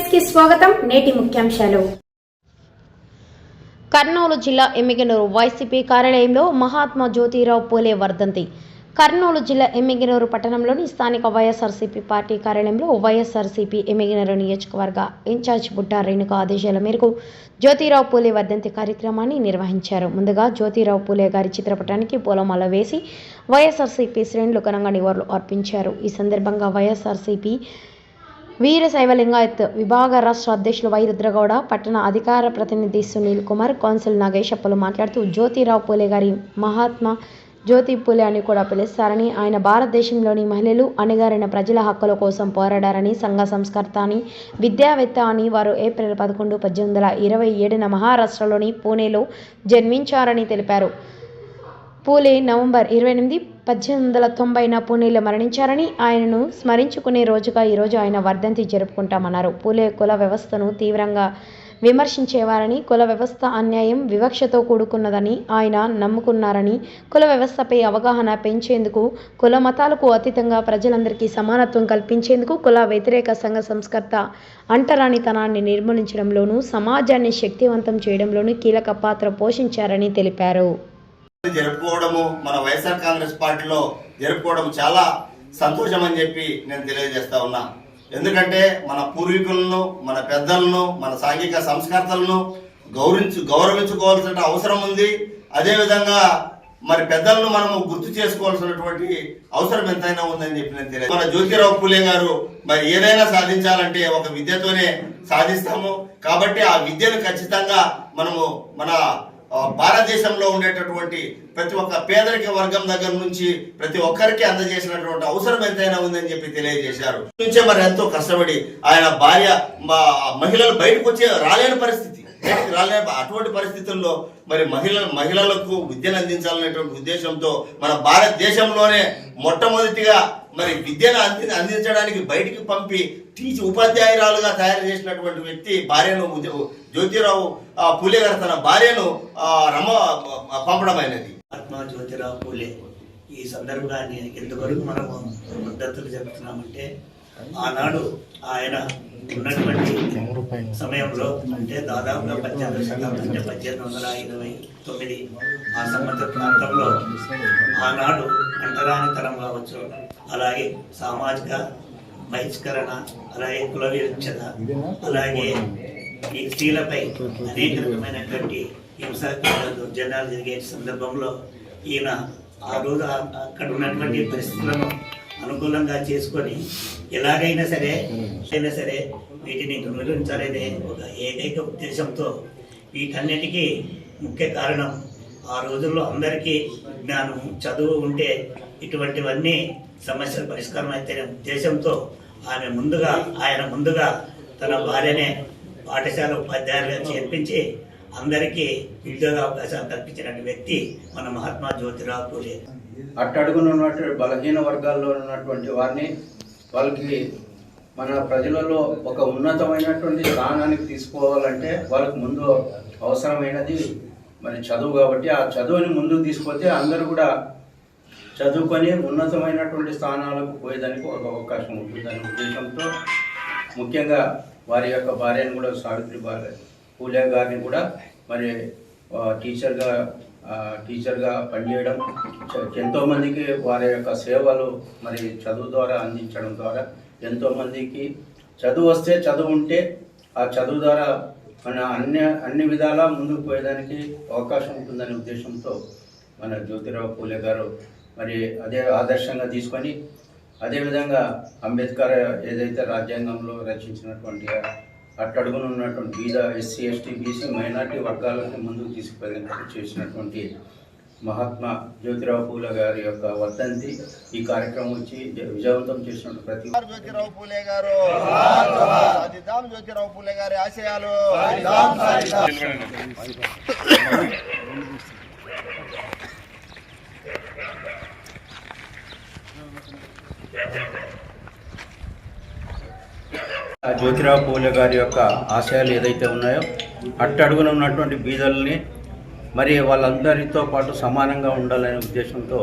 నమస్కారం నేటి ముఖ్యాంశాలు. కర్నూలు జిల్లా ఎమ్మిగనూరు వైసీపీ కార్యాలయంలో మహాత్మా జ్యోతిరావు పూలే వర్ధంతి. కర్నూలు జిల్లా ఎమ్మిగనూరు పట్టణంలోని స్థానిక వైఎస్ఆర్సీపీ పార్టీ కార్యాలయంలో వైఎస్ఆర్సీపీ ఎమ్మిగనూరు నియోజకవర్గ ఇన్ఛార్జ్ బుట్ట రేణుక ఆదేశాల మేరకు జ్యోతిరావు పూలే వర్ధంతి కార్యక్రమాన్ని నిర్వహించారు. ముందుగా జ్యోతిరావు పూలే గారి చిత్రపటానికి పూలమాల వేసి వైఎస్ఆర్సీపీ శ్రేణులు ఘనంగా నివాళులు అర్పించారు. ఈ సందర్భంగా వైఎస్ఆర్సీపీ వీర శైవలింగాయత్ విభాగ రాష్ట్ర అధ్యక్షులు వై రుద్రగౌడ పట్టణ అధికార ప్రతినిధి సునీల్ కుమార్ కౌన్సిల్ నాగేశప్పలు మాట్లాడుతూ జ్యోతిరావు పూలే గారి మహాత్మా జ్యోతి పూలే అని కూడా పిలుస్తారని ఆయన భారతదేశంలోని మహిళలు అణగారిన ప్రజల హక్కుల కోసం పోరాడారని సంఘ సంస్కర్త అని విద్యావేత్త అని వారు ఏప్రిల్ పదకొండు పద్దెనిమిది వందల ఇరవై ఏడున మహారాష్ట్రలోని పూణేలో జన్మించారని తెలిపారు. పూలే నవంబర్ ఇరవై ఎనిమిది పద్దెనిమిది వందల తొంభైన పూణేలో మరణించారని ఆయనను స్మరించుకునే రోజుగా ఈరోజు ఆయన వర్ధంతి జరుపుకుంటామన్నారు. పూలే కుల వ్యవస్థను తీవ్రంగా విమర్శించేవారని కుల వ్యవస్థ అన్యాయం వివక్షతో కూడుకున్నదని ఆయన నమ్ముకున్నారని కుల వ్యవస్థపై అవగాహన పెంచేందుకు కుల మతాలకు అతీతంగా ప్రజలందరికీ సమానత్వం కల్పించేందుకు కుల వ్యతిరేక సంఘ సంస్కర్త అంటరానితనాన్ని నిర్మూలించడంలోనూ సమాజాన్ని శక్తివంతం చేయడంలోనూ కీలక పాత్ర పోషించారని తెలిపారు. జరుపుకోవడము మన వైఎస్ఆర్ కాంగ్రెస్ పార్టీలో జరుపుకోవడం చాలా సంతోషం అని చెప్పి నేను తెలియజేస్తా ఉన్నా. ఎందుకంటే మన పూర్వీకులను మన పెద్దలను మన సాంఘిక సంస్కర్తలను గౌరవించు గౌరవించుకోవాల్సిన అవసరం ఉంది. అదేవిధంగా మరి పెద్దలను మనము గుర్తు చేసుకోవాల్సినటువంటి అవసరం ఎంతైనా ఉందని చెప్పి నేను తెలియదు మన జ్యోతిరావు పూలే గారు మరి ఏదైనా సాధించాలంటే ఒక విద్యతోనే సాధిస్తాము. కాబట్టి ఆ విద్యను ఖచ్చితంగా మనము మన భారతదేశంలో ఉండేటటువంటి ప్రతి ఒక్క పేదరిక వర్గం దగ్గర నుంచి ప్రతి ఒక్కరికి అందజేసినటువంటి అవసరం ఎంతైనా ఉందని చెప్పి తెలియజేశారు. నుంచే మరి ఎంతో కష్టపడి ఆయన భార్య మా- మహిళలు బయటకు వచ్చే రాలేని పరిస్థితి. రాలే అటువంటి పరిస్థితుల్లో మరి మహిళ మహిళలకు విద్యను అందించాలనేటువంటి ఉద్దేశంతో మన భారతదేశంలోనే మొట్టమొదటిగా మరి విద్యను అంది అందించడానికి బయటికి పంపి టీచర్ ఉపాధ్యాయురాలుగా తయారు చేసినటువంటి వ్యక్తి భార్యను జ్యోతిరావు పూలే గారు తన భార్యను రమ పంపడమైనది ఆత్మ జ్యోతిరావు పూలే. ఈ సందర్భాన్ని ఎంతవరకు మనము మద్దతులు చెప్తున్నామంటే ఆనాడు ఆయన ఉన్నటువంటి సమయంలో అంటే దాదాపుగా పద్దెనిమిది శతాబ్దం అంటే పద్దెనిమిది వందల ఇరవై తొమ్మిది ఆ సంవత్సర ప్రాంతంలో ఆనాడు అంటరానితనం కావచ్చు. అలాగే సామాజిక బహిష్కరణ అలాగే కుల వివక్షత అలాగే ఈ స్త్రీలపై అనేక రకమైనటువంటి హింసాత్మక దౌర్జన్యాలు జరిగే సందర్భంలో ఈయన ఆ రోజు అక్కడ ఉన్నటువంటి పరిస్థితులను అనుకూలంగా చేసుకొని ఎలాగైనా సరే అయినా సరే వీటిని నిర్వహించాలనే ఒక ఏకైక ఉద్దేశంతో వీటన్నిటికీ ముఖ్య కారణం ఆ రోజుల్లో అందరికీ జ్ఞానం చదువు ఉంటే ఇటువంటివన్నీ సమస్యల పరిష్కారం అయితే ఉద్దేశంతో ఆమె ముందుగా ఆయన ముందుగా తన భార్యనే పాఠశాల ఉపాధ్యాయులుగా చేర్పించి అందరికీ ఉద్యోగ అవకాశాలు కల్పించినటువంటి వ్యక్తి మన మహాత్మా జ్యోతిరావు పూలే. అట్టడుగున ఉన్నటువంటి బలహీన వర్గాల్లో ఉన్నటువంటి వారిని వాళ్ళకి మన ప్రజలలో ఒక ఉన్నతమైనటువంటి స్థానానికి తీసుకోవాలంటే వాళ్ళకి ముందు అవసరమైనది మరి చదువు కాబట్టి ఆ చదువుని ముందుకు తీసుకుపోతే అందరూ కూడా చదువుకొని ఉన్నతమైనటువంటి స్థానాలకు పోయేదానికి ఒక అవకాశం ఉంటుందనే ఉద్దేశంతో ముఖ్యంగా వారి యొక్క భార్యను కూడా సావిత్రి భార్య పూలే గారిని కూడా మరి టీచర్గా టీచర్గా పనిచేయడం. ఎంతోమందికి వారి యొక్క సేవలు మరి చదువు ద్వారా అందించడం ద్వారా ఎంతోమందికి చదువు వస్తే చదువు ఉంటే ఆ చదువు ద్వారా మన అన్ని అన్ని విధాలా ముందుకు పోయేదానికి అవకాశం ఉంటుందనే ఉద్దేశంతో మన జ్యోతిరావు పూలే గారు మరి అదే ఆదర్శంగా తీసుకొని అదేవిధంగా అంబేద్కర్ ఏదైతే రాజ్యాంగంలో రచించినటువంటి అట్టడుగున ఉన్నటువంటి బీద ఎస్సీ ఎస్టీ బీసీ మైనార్టీ వర్గాలను ముందుకు తీసుకుపోయేందుకు చేసినటువంటి మహాత్మా జ్యోతిరావు పూలే గారి యొక్క వర్ధంతి ఈ కార్యక్రమం వచ్చి విజయవంతం చేసినటువంటి ప్రతి జ్యోతిరావు పూలే గారు. జ్యోతిరావు పూలే గారి ఆశయాలు. జ్యోతిరావు పూలే గారి యొక్క ఆశయాలు ఏదైతే ఉన్నాయో అట్టడుగున ఉన్నటువంటి బీదల్ని మరి వాళ్ళందరితో పాటు సమానంగా ఉండాలనే ఉద్దేశంతో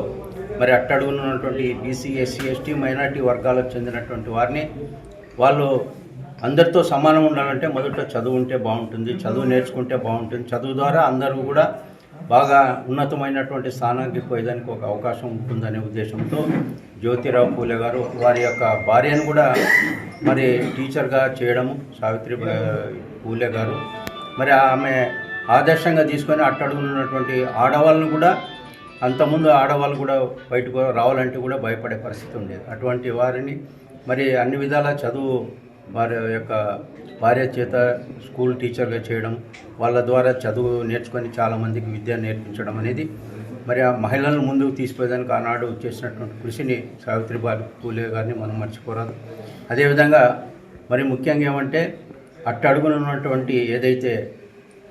మరి అట్టడుగున ఉన్నటువంటి బీసీ ఎస్సీ ఎస్టీ మైనార్టీ వర్గాలకు చెందినటువంటి వారిని వాళ్ళు అందరితో సమానం ఉండాలంటే మొదట చదువు ఉంటే బాగుంటుంది చదువు నేర్చుకుంటే బాగుంటుంది. చదువు ద్వారా అందరూ కూడా బాగా ఉన్నతమైనటువంటి స్థానానికి పోయేదానికి ఒక అవకాశం ఉంటుందనే ఉద్దేశంతో జ్యోతిరావు పూలే గారు వారి యొక్క భార్యను కూడా మరి టీచర్గా చేయడము సావిత్రి పూలే గారు. మరి ఆమె ఆదర్శంగా తీసుకొని అట్టడుగున్నటువంటి ఆడవాళ్ళను కూడా అంతకుముందు ఆడవాళ్ళు కూడా బయటకు రావాలంటే కూడా భయపడే పరిస్థితి ఉండేది. అటువంటి వారిని మరి అన్ని విధాల చదువు వారి యొక్క భార్య చేత స్కూల్ టీచర్గా చేయడం వాళ్ళ ద్వారా చదువు నేర్చుకొని చాలామందికి విద్య నేర్పించడం అనేది మరి ఆ మహిళలను ముందుకు తీసుకుపోయేదానికి ఆనాడు చేసినటువంటి కృషిని సావిత్రిబాయి పూలే గారిని మనం మర్చిపోరాదు. అదేవిధంగా మరి ముఖ్యంగా ఏమంటే అట్టడుగున ఉన్నటువంటి ఏదైతే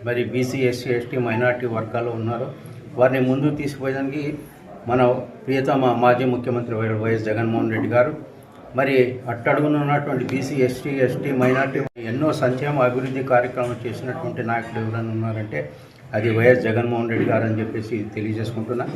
మరి బీసీ ఎస్సీ ఎస్టీ మైనార్టీ వర్గాల్లో ఉన్నారో వారిని ముందుకు తీసుకుపోయేదానికి మన ప్రియతమ మాజీ ముఖ్యమంత్రి వై- వైఎస్ జగన్మోహన్ రెడ్డి గారు మరి అట్టడుగున ఉన్నటువంటి బీసీ ఎస్టీ ఎస్టీ మైనార్టీ ఎన్నో సంక్షేమ అభివృద్ధి కార్యక్రమాలు చేసినటువంటి నాయకులు ఎవరైనా ఉన్నారంటే అది వైఎస్ జగన్మోహన్ రెడ్డి గారు అని చెప్పేసి తెలియజేసుకుంటున్నా.